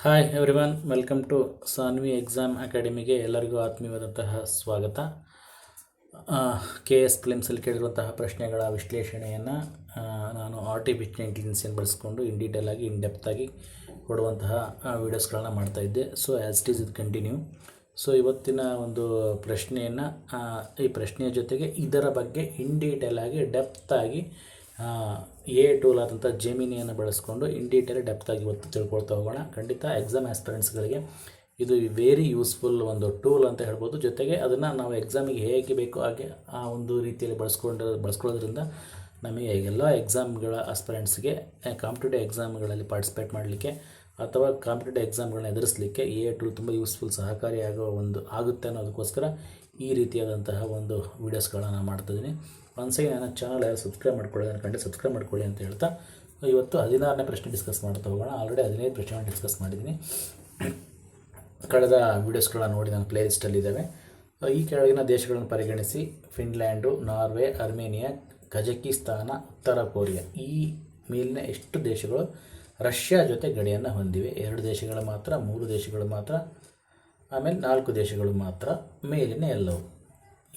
Hi everyone welcome to Sanvi exam ಅಕಾಡೆಮಿಗೆ ಎಲ್ಲರಿಗೂ ಆತ್ಮೀಯವಾದಂತಹ ಸ್ವಾಗತ. ಕೆ ಎಸ್ ಫಿಲಿಮ್ಸಲ್ಲಿ ಕೇಳಿರುವಂತಹ ಪ್ರಶ್ನೆಗಳ ವಿಶ್ಲೇಷಣೆಯನ್ನು ನಾನು ಆರ್ಟಿಫಿಷಿಯಲ್ ಇಂಟೆಲಿಜೆನ್ಸಿಯನ್ನು ಬಳಸಿಕೊಂಡು ಇನ್ ಡೀಟೇಲಾಗಿ ಇನ್ ಡೆಪ್ತಾಗಿ ಕೊಡುವಂತಹ ವೀಡಿಯೋಸ್ಗಳನ್ನ ಮಾಡ್ತಾಯಿದ್ದೆ ಸೊ ಆ್ಯಸ್ ಇಟ್ ಈಸ್ ಇದು ಕಂಟಿನ್ಯೂ ಸೊ ಇವತ್ತಿನ ಒಂದು ಪ್ರಶ್ನೆಯನ್ನು ಈ ಪ್ರಶ್ನೆಯ ಜೊತೆಗೆ ಇದರ ಬಗ್ಗೆ ಇನ್ ಡೀಟೇಲಾಗಿ ಆಗಿ ಡೆಪ್ತ್ ಆಗಿ ಎ ಟೂಲ್ ಆದಂಥ ಜೆಮಿನಿಯನ್ನು ಬಳಸ್ಕೊಂಡು ಇನ್ ಡೀಟೇಲ್ ಡೆಪ್ತಾಗಿ ಇವತ್ತು ತಿಳ್ಕೊಳ್ತಾ ಹೋಗೋಣ. ಖಂಡಿತ ಎಕ್ಸಾಮ್ ಆಸ್ಪಿರೆಂಟ್ಸ್ಗಳಿಗೆ ಇದು ವೆರಿ ಯೂಸ್ಫುಲ್ ಒಂದು ಟೂಲ್ ಅಂತ ಹೇಳ್ಬೋದು. ಜೊತೆಗೆ ಅದನ್ನು ನಾವು ಎಕ್ಸಾಮಿಗೆ ಹೇಗೆ ಬೇಕು ಹಾಗೆ ಆ ಒಂದು ರೀತಿಯಲ್ಲಿ ಬಳಸ್ಕೊಂಡು ಬಳಸ್ಕೊಳ್ಳೋದ್ರಿಂದ ನಮಗೆ ಎಲ್ಲ ಎಕ್ಸಾಮ್ಗಳ ಆಸ್ಪಿರೆಂಟ್ಸ್ಗೆ ಕಾಂಪಿಟೇಟಿವ್ ಎಕ್ಸಾಮ್ಗಳಲ್ಲಿ ಪಾರ್ಟಿಸಿಪೇಟ್ ಮಾಡಲಿಕ್ಕೆ ಅಥವಾ ಕಾಂಪಿಟೇಟಿವ್ ಎಕ್ಸಾಮ್ಗಳನ್ನ ಎದುರಿಸಲಿಕ್ಕೆ ಎ ಟೂಲ್ ತುಂಬ ಯೂಸ್ಫುಲ್ ಸಹಕಾರಿಯಾಗುವ ಒಂದು ಆಗುತ್ತೆ ಅನ್ನೋದಕ್ಕೋಸ್ಕರ ಈ ರೀತಿಯಾದಂತಹ ಒಂದು ವೀಡಿಯೋಸ್ಗಳನ್ನು ನಾನು ಮಾಡ್ತಿದ್ದೀನಿ ಒಂದ್ಸರಿ ನನ್ನ ಚಾನಲ್ ಯಾರು ಸಬ್ಸ್ಕ್ರೈಬ್ ಮಾಡ್ಕೊಳ್ಳಿ ಖಂಡಿತ ಸಬ್ಸ್ಕ್ರೈಬ್ ಮಾಡ್ಕೊಳ್ಳಿ ಅಂತ ಹೇಳ್ತಾ ಇವತ್ತು ಹದಿನಾರನೇ ಪ್ರಶ್ನೆ ಡಿಸ್ಕಸ್ ಮಾಡ್ತಾ ಹೋಗೋಣ. ಆಲ್ರೆಡಿ ಹದಿನೈದು ಪ್ರಶ್ನೆ ಡಿಸ್ಕಸ್ ಮಾಡಿದ್ದೀನಿ. ಕಳೆದ ವೀಡಿಯೋಸ್ಗಳನ್ನ ನೋಡಿ ನನ್ನ ಪ್ಲೇ ಲಿಸ್ಟಲ್ಲಿದ್ದಾವೆ ಈ ಕೆಳಗಿನ ದೇಶಗಳನ್ನು ಪರಿಗಣಿಸಿ. ಫಿನ್ಲ್ಯಾಂಡು ನಾರ್ವೆ ಅರ್ಮೇನಿಯಾ ಕಜಕಿಸ್ತಾನ ಉತ್ತರ ಕೊರಿಯಾ ಈ ಮೇಲಿನ ಎಷ್ಟು ದೇಶಗಳು ರಷ್ಯಾ ಜೊತೆ ಗಡಿಯನ್ನು ಹೊಂದಿವೆ? ಎರಡು ದೇಶಗಳು ಮಾತ್ರ, ಮೂರು ದೇಶಗಳು ಮಾತ್ರ. ಆಮೇಲೆ ನಾಲ್ಕು ದೇಶಗಳು ಮಾತ್ರ ಮೇಲಿನ ಎಲ್ಲವು.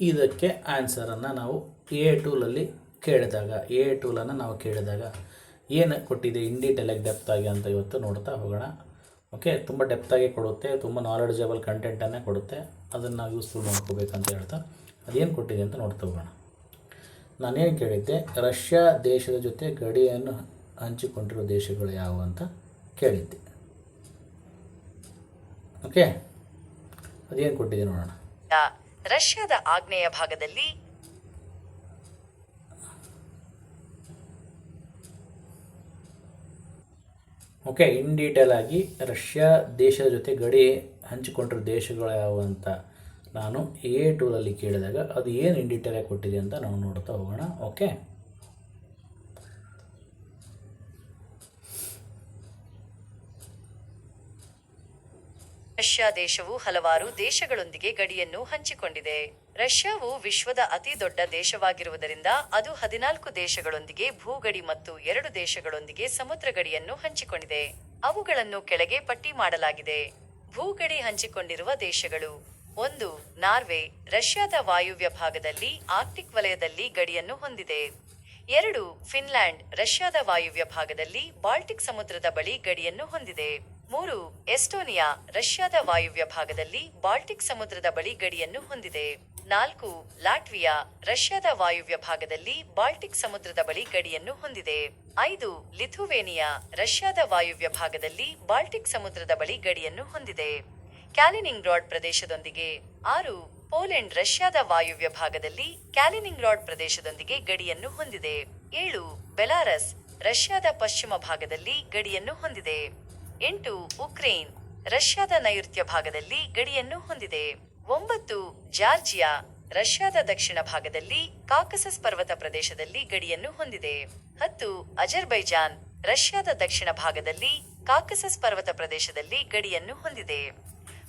ಇದಕ್ಕೆ ಆನ್ಸರನ್ನು ನಾವು ಎ ಟೂಲಲ್ಲಿ ಕೇಳಿದಾಗ ಎ ಟೂಲನ್ನು ನಾವು ಕೇಳಿದಾಗ ಏನು ಕೊಟ್ಟಿದೆ ಇನ್ ಡೆಪ್ತ್ ಡೆಪ್ತಾಗಿ ಅಂತ ಇವತ್ತು ನೋಡ್ತಾ ಹೋಗೋಣ. ಓಕೆ ತುಂಬ ಡೆಪ್ತಾಗಿ ಕೊಡುತ್ತೆ, ತುಂಬ ನಾಲೆಡ್ಜಬಲ್ ಕಂಟೆಂಟನ್ನೇ ಕೊಡುತ್ತೆ. ಅದನ್ನು ನಾವು ಯೂಸ್ಫುಲ್ ಮಾಡ್ಕೋಬೇಕಂತ ಹೇಳ್ತಾ ಅದೇನು ಕೊಟ್ಟಿದೆ ಅಂತ ನೋಡ್ತಾ ಹೋಗೋಣ. ನಾನೇನು ಕೇಳಿದ್ದೆ, ರಷ್ಯಾ ದೇಶದ ಜೊತೆ ಗಡಿಯನ್ನು ಹಂಚಿಕೊಂಡಿರೋ ದೇಶಗಳು ಯಾವುವು ಅಂತ ಕೇಳಿದ್ದೆ. ಓಕೆ ಅದೇನು ಕೊಟ್ಟಿದೆ ನೋಡೋಣ. ರಷ್ಯಾದ ಆಗ್ನೇಯ ಭಾಗದಲ್ಲಿ ಓಕೆ ಇನ್ ಡೀಟೇಲ್ ಆಗಿ ರಷ್ಯಾ ದೇಶದ ಜೊತೆ ಗಡಿ ಹಂಚಿಕೊಂಡಿರೋ ದೇಶಗಳು ಯಾವುವು ಅಂತ ನಾನು ಎ ಟೂಲಲ್ಲಿ ಕೇಳಿದಾಗ ಅದು ಏನು ಇನ್ ಡೀಟೇಲಾಗಿ ಕೊಟ್ಟಿದೆ ಅಂತ ನಾವು ನೋಡ್ತಾ ಹೋಗೋಣ. ಓಕೆ? ರಷ್ಯಾ ದೇಶವು ಹಲವಾರು ದೇಶಗಳೊಂದಿಗೆ ಗಡಿಯನ್ನು ಹಂಚಿಕೊಂಡಿದೆ. ರಷ್ಯಾವು ವಿಶ್ವದ ಅತಿ ದೊಡ್ಡ ದೇಶವಾಗಿರುವುದರಿಂದ ಅದು ಹದಿನಾಲ್ಕು ದೇಶಗಳೊಂದಿಗೆ ಭೂಗಡಿ ಮತ್ತು ಎರಡು ದೇಶಗಳೊಂದಿಗೆ ಸಮುದ್ರ ಗಡಿಯನ್ನು ಹಂಚಿಕೊಂಡಿದೆ. ಅವುಗಳನ್ನು ಕೆಳಗೆ ಪಟ್ಟಿ ಮಾಡಲಾಗಿದೆ. ಭೂಗಡಿ ಹಂಚಿಕೊಂಡಿರುವ ದೇಶಗಳು ಒಂದು, ನಾರ್ವೆ, ರಷ್ಯಾದ ವಾಯುವ್ಯ ಭಾಗದಲ್ಲಿ ಆರ್ಕ್ಟಿಕ್ ವಲಯದಲ್ಲಿ ಗಡಿಯನ್ನು ಹೊಂದಿದೆ. ಎರಡು, ಫಿನ್ಲ್ಯಾಂಡ್, ರಷ್ಯಾದ ವಾಯುವ್ಯ ಭಾಗದಲ್ಲಿ ಬಾಲ್ಟಿಕ್ ಸಮುದ್ರದ ಬಳಿ ಗಡಿಯನ್ನು ಹೊಂದಿದೆ. ಮೂರು, ಎಸ್ಟೋನಿಯಾ, ರಷ್ಯಾದ ವಾಯುವ್ಯ ಭಾಗದಲ್ಲಿ ಬಾಲ್ಟಿಕ್ ಸಮುದ್ರದ ಬಳಿ ಗಡಿಯನ್ನು ಹೊಂದಿದೆ. ನಾಲ್ಕು, ಲಾಟ್ವಿಯಾ, ರಷ್ಯಾದ ವಾಯುವ್ಯ ಭಾಗದಲ್ಲಿ ಬಾಲ್ಟಿಕ್ ಸಮುದ್ರದ ಬಳಿ ಗಡಿಯನ್ನು ಹೊಂದಿದೆ. ಐದು, ಲಿಥುವೇನಿಯಾ, ರಷ್ಯಾದ ವಾಯುವ್ಯ ಭಾಗದಲ್ಲಿ ಬಾಲ್ಟಿಕ್ ಸಮುದ್ರದ ಬಳಿ ಗಡಿಯನ್ನು ಹೊಂದಿದೆ. ಕ್ಯಾಲಿನಿಂಗ್ರಾಡ್ ಪ್ರದೇಶದೊಂದಿಗೆ. ಆರು, ಪೋಲೆಂಡ್, ರಷ್ಯಾದ ವಾಯುವ್ಯ ಭಾಗದಲ್ಲಿ ಕ್ಯಾಲಿನಿಂಗ್ರಾಡ್ ಪ್ರದೇಶದೊಂದಿಗೆ ಗಡಿಯನ್ನು ಹೊಂದಿದೆ. ಏಳು, ಬೆಲಾರಸ್, ರಷ್ಯಾದ ಪಶ್ಚಿಮ ಭಾಗದಲ್ಲಿ ಗಡಿಯನ್ನು ಹೊಂದಿದೆ. ಎಂಟು, ಉಕ್ರೇನ್. ರಷ್ಯಾದ ನೈಋತ್ಯ ಭಾಗದಲ್ಲಿ ಗಡಿಯನ್ನು ಹೊಂದಿದೆ. ಒಂಬತ್ತು, ಜಾರ್ಜಿಯಾ. ರಷ್ಯಾದ ದಕ್ಷಿಣ ಭಾಗದಲ್ಲಿ ಕಾಕಸಸ್ ಪರ್ವತ ಪ್ರದೇಶದಲ್ಲಿ ಗಡಿಯನ್ನು ಹೊಂದಿದೆ. ಹತ್ತು, ಅಜರ್ಬೈಜಾನ್. ರಷ್ಯಾದ ದಕ್ಷಿಣ ಭಾಗದಲ್ಲಿ ಕಾಕಸಸ್ ಪರ್ವತ ಪ್ರದೇಶದಲ್ಲಿ ಗಡಿಯನ್ನು ಹೊಂದಿದೆ.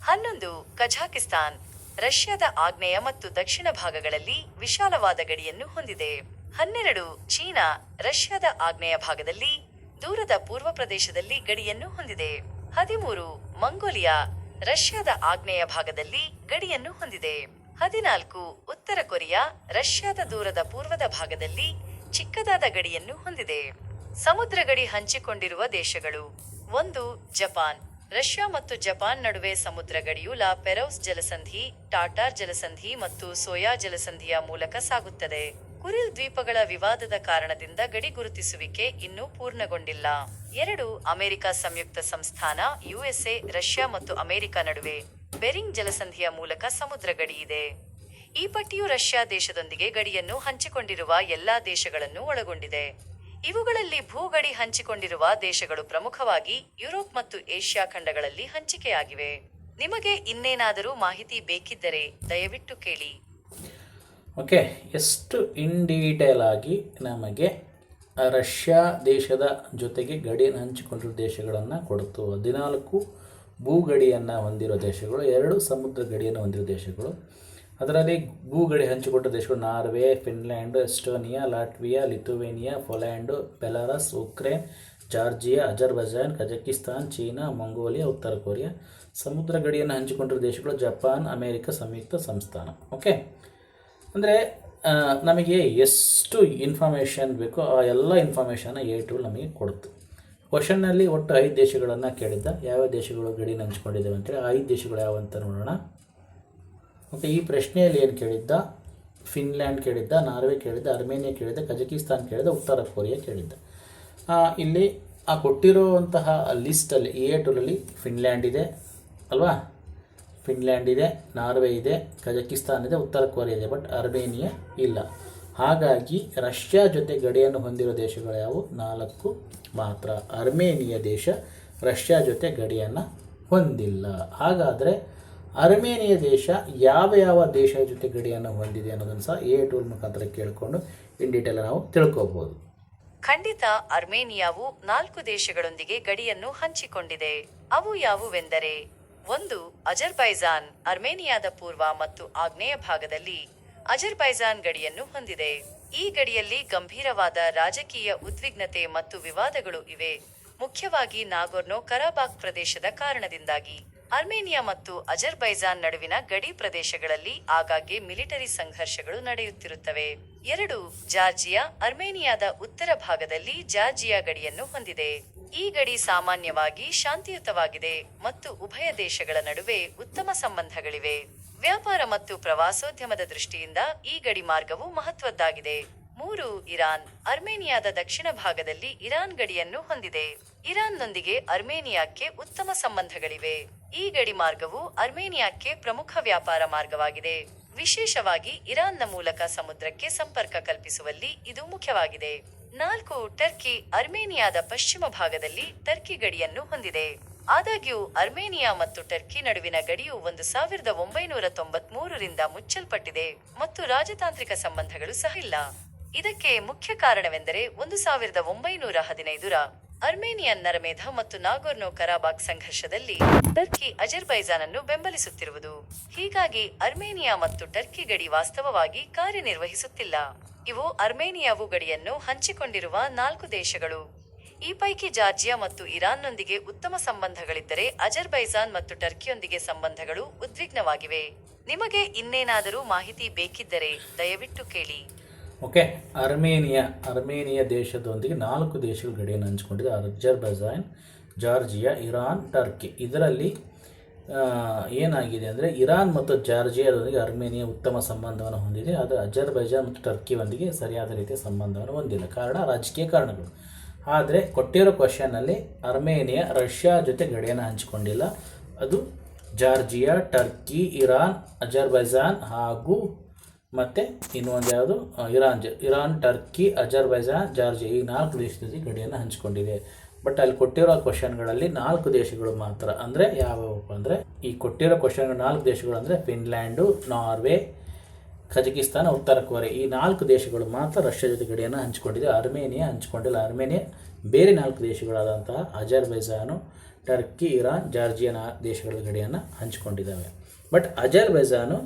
ಹನ್ನೊಂದು ಕಜಾಕಿಸ್ತಾನ್ ರಷ್ಯಾದ ಆಗ್ನೇಯ ಮತ್ತು ದಕ್ಷಿಣ ಭಾಗಗಳಲ್ಲಿ ವಿಶಾಲವಾದ ಗಡಿಯನ್ನು ಹೊಂದಿದೆ. ಹನ್ನೆರಡು, ಚೀನಾ. ರಷ್ಯಾದ ಆಗ್ನೇಯ ಭಾಗದಲ್ಲಿ ದೂರದ ಪೂರ್ವ ಪ್ರದೇಶದಲ್ಲಿ ಗಡಿಯನ್ನು ಹೊಂದಿದೆ. ಹದಿಮೂರು, ಮಂಗೋಲಿಯಾ, ರಷ್ಯಾದ ಆಗ್ನೇಯ ಭಾಗದಲ್ಲಿ ಗಡಿಯನ್ನು ಹೊಂದಿದೆ. ಹದಿನಾಲ್ಕು, ಉತ್ತರ ಕೊರಿಯಾ, ರಷ್ಯಾದ ದೂರದ ಪೂರ್ವದ ಭಾಗದಲ್ಲಿ ಚಿಕ್ಕದಾದ ಗಡಿಯನ್ನು ಹೊಂದಿದೆ. ಸಮುದ್ರ ಗಡಿ ಹಂಚಿಕೊಂಡಿರುವ ದೇಶಗಳು ಒಂದು, ಜಪಾನ್. ರಷ್ಯಾ ಮತ್ತು ಜಪಾನ್ ನಡುವೆ ಸಮುದ್ರ ಗಡಿಯು ಲಾ ಪೆರೌಸ್ ಜಲಸಂಧಿ, ಟಾಟಾರ್ ಜಲಸಂಧಿ ಮತ್ತು ಸೋಯಾ ಜಲಸಂಧಿಯ ಮೂಲಕ ಸಾಗುತ್ತದೆ. ಕುರಿಲ್ ದ್ವೀಪಗಳ ವಿವಾದದ ಕಾರಣದಿಂದ ಗಡಿ ಗುರುತಿಸುವಿಕೆ ಇನ್ನೂ ಪೂರ್ಣಗೊಂಡಿಲ್ಲ. ಎರಡು, ಅಮೆರಿಕ ಸಂಯುಕ್ತ ಸಂಸ್ಥಾನ, ಯುಎಸ್ಎ, ರಷ್ಯಾ ಮತ್ತು ಅಮೆರಿಕ ನಡುವೆ ಬೆರಿಂಗ್ ಜಲಸಂಧಿಯ ಮೂಲಕ ಸಮುದ್ರ ಗಡಿ ಇದೆ. ಈ ಪಟ್ಟಿಯು ರಷ್ಯಾ ದೇಶದೊಂದಿಗೆ ಗಡಿಯನ್ನು ಹಂಚಿಕೊಂಡಿರುವ ಎಲ್ಲಾ ದೇಶಗಳನ್ನು ಒಳಗೊಂಡಿದೆ. ಇವುಗಳಲ್ಲಿ ಭೂಗಡಿ ಹಂಚಿಕೊಂಡಿರುವ ದೇಶಗಳು ಪ್ರಮುಖವಾಗಿ ಯುರೋಪ್ ಮತ್ತು ಏಷ್ಯಾ ಖಂಡಗಳಲ್ಲಿ ಹಂಚಿಕೆಯಾಗಿವೆ. ನಿಮಗೆ ಇನ್ನೇನಾದರೂ ಮಾಹಿತಿ ಬೇಕಿದ್ದರೆ ದಯವಿಟ್ಟು ಕೇಳಿ. ಓಕೆ, ಎಷ್ಟು ಇನ್ ಡೀಟೇಲ್ ಆಗಿ ನಮಗೆ ರಷ್ಯಾ ದೇಶದ ಜೊತೆಗೆ ಗಡಿಯನ್ನು ಹಂಚಿಕೊಂಡಿರೋ ದೇಶಗಳನ್ನು ಕೊಡ್ತು? ಹದಿನಾಲ್ಕು ಭೂಗಡಿಯನ್ನು ಹೊಂದಿರೋ ದೇಶಗಳು, ಎರಡು ಸಮುದ್ರ ಗಡಿಯನ್ನು ಹೊಂದಿರೋ ದೇಶಗಳು. ಅದರಲ್ಲಿ ಭೂಗಡಿ ಹಂಚಿಕೊಂಡ ದೇಶಗಳು Norway, Finland, Estonia, Latvia, Lithuania, Poland, Belarus, Ukraine, Georgia, Azerbaijan, Kazakhstan, China, Mongolia, ಉತ್ತರ ಕೊರಿಯಾ. ಸಮುದ್ರ ಗಡಿಯನ್ನು ಹಂಚಿಕೊಂಡಿರುವ ದೇಶಗಳು ಜಪಾನ್, ಅಮೇರಿಕ, ಸಂಯುಕ್ತ ಸಂಸ್ಥಾನ. ಓಕೆ ಅಂದರೆ ನಮಗೆ ಎಷ್ಟು ಇನ್ಫಾರ್ಮೇಷನ್ ಬೇಕೋ ಆ ಎಲ್ಲ ಇನ್ಫಾರ್ಮೇಷನ್ನ ಎ ಟು ನಮಗೆ ಕೊಡುತ್ತೆ. ಕ್ವಶನ್ನಲ್ಲಿ ಒಟ್ಟು ಐದು ದೇಶಗಳನ್ನು ಕೇಳಿದ್ದ. ಯಾವ್ಯಾವ ದೇಶಗಳು ಗಡಿನ ಹಂಚ್ಕೊಂಡಿದ್ದಾವೆ ಅಂತೇಳಿ ಐದು ದೇಶಗಳು ಯಾವ ಅಂತ ನೋಡೋಣ. ಓಕೆ ಈ ಪ್ರಶ್ನೆಯಲ್ಲಿ ಏನು ಕೇಳಿದ್ದ? ಫಿನ್ಲ್ಯಾಂಡ್ ಕೇಳಿದ್ದ ನಾರ್ವೆ ಕೇಳಿದ್ದ ಅರ್ಮೇನಿಯಾ ಕೇಳಿದ್ದ ಕಜಕಿಸ್ತಾನ್ ಕೇಳಿದ್ದ, ಉತ್ತರ ಕೊರಿಯಾ ಕೇಳಿದ್ದ. ಇಲ್ಲಿ ಆ ಕೊಟ್ಟಿರುವಂತಹ ಲಿಸ್ಟಲ್ಲಿ ಎ ಟೂಲಲ್ಲಿ ಫಿನ್ಲ್ಯಾಂಡ್ ಇದೆ. ಅಲ್ವಾ? ಫಿನ್ಲ್ಯಾಂಡ್ ಇದೆ ನಾರ್ವೆ ಇದೆ ಕಜಕಿಸ್ತಾನ್ ಇದೆ ಉತ್ತರ ಕೊರಿಯಾ ಇದೆ ಬಟ್ ಅರ್ಮೇನಿಯಾ ಇಲ್ಲ. ಹಾಗಾಗಿ ರಷ್ಯಾ ಜೊತೆ ಗಡಿಯನ್ನು ಹೊಂದಿರೋ ದೇಶಗಳು ಯಾವುವು? ನಾಲ್ಕು ಮಾತ್ರ. ಅರ್ಮೇನಿಯಾ ದೇಶ ರಷ್ಯಾ ಜೊತೆ ಗಡಿಯನ್ನು ಹೊಂದಿಲ್ಲ. ಹಾಗಾದರೆ ಅರ್ಮೇನಿಯಾ ದೇಶ ಯಾವ ಯಾವ ದೇಶದ ಜೊತೆ ಗಡಿಯನ್ನು ಹೊಂದಿದೆ ಅನ್ನೋದನ್ನು ಸಹ ಎ ಟೂಲ್ ಮುಖಾಂತರ ಕೇಳಿಕೊಂಡು ಇನ್ ಡೀಟೇಲ್ ನಾವು ತಿಳ್ಕೋಬಹುದು ಖಂಡಿತ ಅರ್ಮೇನಿಯಾವು ನಾಲ್ಕು ದೇಶಗಳೊಂದಿಗೆ ಗಡಿಯನ್ನು ಹಂಚಿಕೊಂಡಿದೆ. ಅವು ಯಾವುವೆಂದರೆ ಒಂದು ಅಜರ್ಬೈಜಾನ್, ಅರ್ಮೇನಿಯಾದ ಪೂರ್ವ ಮತ್ತು ಆಗ್ನೇಯ ಭಾಗದಲ್ಲಿ ಅಜರ್ಬೈಜಾನ್ ಗಡಿಯನ್ನು ಹೊಂದಿದೆ. ಈ ಗಡಿಯಲ್ಲಿ ಗಂಭೀರವಾದ ರಾಜಕೀಯ ಉದ್ವಿಗ್ನತೆ ಮತ್ತು ವಿವಾದಗಳು ಇವೆ. ಮುಖ್ಯವಾಗಿ ನಾಗೋರ್ನೋ ಕರಾಬಾಕ್ ಪ್ರದೇಶದ ಕಾರಣದಿಂದಾಗಿ. ಅರ್ಮೇನಿಯಾ ಮತ್ತು ಅಜರ್ಬೈಜಾನ್ ನಡುವಿನ ಗಡಿ ಪ್ರದೇಶಗಳಲ್ಲಿ ಆಗಾಗ್ಗೆ ಮಿಲಿಟರಿ ಸಂಘರ್ಷಗಳು ನಡೆಯುತ್ತಿರುತ್ತವೆ. ಎರಡು, ಜಾರ್ಜಿಯಾ, ಅರ್ಮೇನಿಯಾದ ಉತ್ತರ ಭಾಗದಲ್ಲಿ ಜಾರ್ಜಿಯಾ ಗಡಿಯನ್ನು ಹೊಂದಿದೆ. ಈ ಗಡಿ ಸಾಮಾನ್ಯವಾಗಿ ಶಾಂತಿಯುತವಾಗಿದೆ ಮತ್ತು ಉಭಯ ದೇಶಗಳ ನಡುವೆ ಉತ್ತಮ ಸಂಬಂಧಗಳಿವೆ. ವ್ಯಾಪಾರ ಮತ್ತು ಪ್ರವಾಸೋದ್ಯಮದ ದೃಷ್ಟಿಯಿಂದ ಈ ಗಡಿ ಮಾರ್ಗವು ಮಹತ್ವದ್ದಾಗಿದೆ. ಮೂರು, ಇರಾನ್. ಅರ್ಮೇನಿಯಾದ ದಕ್ಷಿಣ ಭಾಗದಲ್ಲಿ ಇರಾನ್ ಗಡಿಯನ್ನು ಹೊಂದಿದೆ. ಇರಾನ್ನೊಂದಿಗೆ ಅರ್ಮೇನಿಯಾಕ್ಕೆ ಉತ್ತಮ ಸಂಬಂಧಗಳಿವೆ. ಈ ಗಡಿ ಮಾರ್ಗವು ಅರ್ಮೇನಿಯಾಕ್ಕೆ ಪ್ರಮುಖ ವ್ಯಾಪಾರ ಮಾರ್ಗವಾಗಿದೆ. ವಿಶೇಷವಾಗಿ ಇರಾನ್ನ ಮೂಲಕ ಸಮುದ್ರಕ್ಕೆ ಸಂಪರ್ಕ ಕಲ್ಪಿಸುವಲ್ಲಿ ಇದು ಮುಖ್ಯವಾಗಿದೆ. ನಾಲ್ಕು ಟರ್ಕಿ ಅರ್ಮೇನಿಯಾದ ಪಶ್ಚಿಮ ಭಾಗದಲ್ಲಿ ಟರ್ಕಿ ಗಡಿಯನ್ನು ಹೊಂದಿದೆ. ಆದಾಗ್ಯೂ, ಅರ್ಮೇನಿಯಾ ಮತ್ತು ಟರ್ಕಿ ನಡುವಿನ ಗಡಿಯು ಒಂದು ಸಾವಿರದ ಒಂಬೈನೂರ ತೊಂಬತ್ಮೂರರಿಂದ ಮುಚ್ಚಲ್ಪಟ್ಟಿದೆ ಮತ್ತು ರಾಜತಾಂತ್ರಿಕ ಸಂಬಂಧಗಳು ಸಹ ಇಲ್ಲ. ಇದಕ್ಕೆ ಮುಖ್ಯ ಕಾರಣವೆಂದರೆ ಒಂದು ಸಾವಿರದ ಒಂಬೈನೂರ ಹದಿನೈದರ ಅರ್ಮೇನಿಯನ್ ನರಮೇಧ ಮತ್ತು ನಾಗೋರ್ನೋ ಕರಾಬಾಕ್ ಸಂಘರ್ಷದಲ್ಲಿ ಟರ್ಕಿ ಅಜರ್ಬೈಜಾನ್ ಅನ್ನು ಬೆಂಬಲಿಸುತ್ತಿರುವುದು. ಹೀಗಾಗಿ ಅರ್ಮೇನಿಯಾ ಮತ್ತು ಟರ್ಕಿ ಗಡಿ ವಾಸ್ತವವಾಗಿ ಕಾರ್ಯನಿರ್ವಹಿಸುತ್ತಿಲ್ಲ. ಇವು ಅರ್ಮೇನಿಯಾವು ಗಡಿಯನ್ನು ಹಂಚಿಕೊಂಡಿರುವ ನಾಲ್ಕು ದೇಶಗಳು. ಈ ಪೈಕಿ ಜಾರ್ಜಿಯಾ ಮತ್ತು ಇರಾನ್ನೊಂದಿಗೆ ಉತ್ತಮ ಸಂಬಂಧಗಳಿದ್ದರೆ ಅಜರ್ಬೈಜಾನ್ ಮತ್ತು ಟರ್ಕಿಯೊಂದಿಗೆ ಸಂಬಂಧಗಳು ಉದ್ವಿಗ್ನವಾಗಿವೆ. ನಿಮಗೆ ಇನ್ನೇನಾದರೂ ಮಾಹಿತಿ ಬೇಕಿದ್ದರೆ ದಯವಿಟ್ಟು ಕೇಳಿ. ಓಕೆ, ಅರ್ಮೇನಿಯಾ ಅರ್ಮೇನಿಯಾ ದೇಶದೊಂದಿಗೆ ನಾಲ್ಕು ದೇಶಗಳು ಗಡಿಯನ್ನು ಹಂಚಿಕೊಂಡಿದೆ. Azerbaijan, Georgia, Iran, Turkey. ಇದರಲ್ಲಿ ಏನಾಗಿದೆ ಅಂದರೆ ಇರಾನ್ ಮತ್ತು ಜಾರ್ಜಿಯಾದೊಂದಿಗೆ ಅರ್ಮೇನಿಯಾ ಉತ್ತಮ ಸಂಬಂಧವನ್ನು ಹೊಂದಿದೆ. ಆದರೆ ಅಜರ್ಬೈಜಾನ್ ಮತ್ತು ಟರ್ಕಿಯೊಂದಿಗೆ ಸರಿಯಾದ ರೀತಿಯ ಸಂಬಂಧವನ್ನು ಹೊಂದಿಲ್ಲ. ಕಾರಣ ರಾಜಕೀಯ ಕಾರಣಗಳು. ಆದರೆ ಕೊಟ್ಟಿರೋ ಕ್ವಶನ್ನಲ್ಲಿ ಅರ್ಮೇನಿಯಾ, ರಷ್ಯಾ ಜೊತೆ ಗಡಿಯನ್ನು ಹಂಚಿಕೊಂಡಿಲ್ಲ. ಅದು ಜಾರ್ಜಿಯಾ, ಟರ್ಕಿ, ಇರಾನ್, ಅಜರ್ಬೈಜಾನ್ ಹಾಗೂ ಮತ್ತು ಇನ್ನೊಂದು ಯಾವುದು? Iran Iran, Turkey, Azerbaijan, Georgia ಈ ನಾಲ್ಕು ದೇಶದಲ್ಲಿ ಗಡಿಯನ್ನು ಹಂಚಿಕೊಂಡಿದೆ. ಬಟ್ ಅಲ್ಲಿ ಕೊಟ್ಟಿರೋ ಕ್ವಶನ್ಗಳಲ್ಲಿ ನಾಲ್ಕು ದೇಶಗಳು ಮಾತ್ರ ಅಂದರೆ ಯಾವ್ಯಾವಪ್ಪ ಅಂದರೆ ಈ ಕೊಟ್ಟಿರೋ ಕ್ವಶನ್ಗಳು ನಾಲ್ಕು ದೇಶಗಳು ಅಂದರೆ ಫಿನ್ಲ್ಯಾಂಡು ನಾರ್ವೆ ಕಜಕಿಸ್ತಾನ ಉತ್ತರ ಕೊರಿಯಾ ಈ ನಾಲ್ಕು ದೇಶಗಳು ಮಾತ್ರ ರಷ್ಯಾ ಜೊತೆ ಗಡಿಯನ್ನು ಹಂಚಿಕೊಂಡಿದೆ. ಅರ್ಮೇನಿಯಾ ಹಂಚಿಕೊಂಡಿಲ್ಲ. ಅರ್ಮೇನಿಯಾ ಬೇರೆ ನಾಲ್ಕು ದೇಶಗಳಾದಂತಹ ಅಜರ್ಬೈಜಾನು ಟರ್ಕಿ ಇರಾನ್ ಜಾರ್ಜಿಯನ್ ದೇಶಗಳ ಗಡಿಯನ್ನು ಹಂಚಿಕೊಂಡಿದ್ದಾವೆ. ಬಟ್ ಅಜರ್ಬೈಜಾನು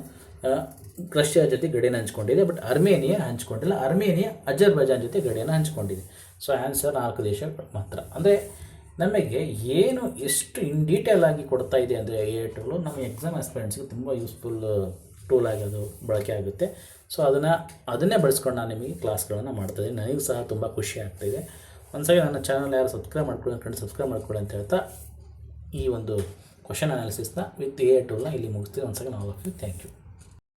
ರಷ್ಯಾ ಜೊತೆ ಗಡಿಯನ್ನು ಹಂಚಿಕೊಂಡಿದೆ. ಬಟ್ ಅರ್ಮೇನಿಯಾ ಹಂಚಿಕೊಂಡಿಲ್ಲ. ಅರ್ಮೇನಿಯಾ ಅಜರ್ಬೈಜಾನ್ ಜೊತೆ ಗಡಿಯನ್ನು ಹಂಚಿಕೊಂಡಿದೆ. ಸೊ ಆನ್ಸರ್ ನಾಲ್ಕು ದೇಶಗಳು ಮಾತ್ರ. ಅಂದರೆ ನಮಗೆ ಏನು ಎಷ್ಟು ಇನ್ ಡೀಟೇಲ್ ಆಗಿ ಕೊಡ್ತಾ ಇದೆ ಅಂದರೆ ಎ ಟೂಲು ನಮ್ಮ ಎಕ್ಸಾಮ್ ಆಸ್ಪಿರೆಂಟ್ಸ್ಗೆ ತುಂಬ ಯೂಸ್ಫುಲ್ ಟೂಲ್ ಆಗಿ ಅದು ಬಳಕೆ ಆಗುತ್ತೆ. ಸೊ ಅದನ್ನು, ಅದನ್ನೇ ಬಳಸ್ಕೊಂಡು ನಾನು ನಿಮಗೆ ಕ್ಲಾಸ್ಗಳನ್ನು ಮಾಡ್ತಾಯಿದ್ದೀನಿ ನನಗೂ ಸಹ ತುಂಬ ಖುಷಿ ಆಗ್ತಾಯಿದೆ ಒಂದ್ಸರಿ ನನ್ನ ಚಾನಲ್ ಯಾರು ಸಬ್ಸ್ಕ್ರೈಬ್ ಮಾಡ್ಕೊಳ್ಳಿ ಅಂದ್ಕೊಂಡು ಸಬ್ಸ್ಕ್ರೈಬ್ ಮಾಡ್ಕೊಳ್ಳಿ ಅಂತ ಹೇಳ್ತಾ ಈ ಒಂದು ಕ್ವಶನ್ ಅನಾಲಿಸಿಸ್ನ ವಿತ್ ಎ ಟೂಲ್ನ ಇಲ್ಲಿ ಮುಗಿಸ್ತೀವಿ ಒಂದ್ಸಲ ನಾವು ಥ್ಯಾಂಕ್ ಯು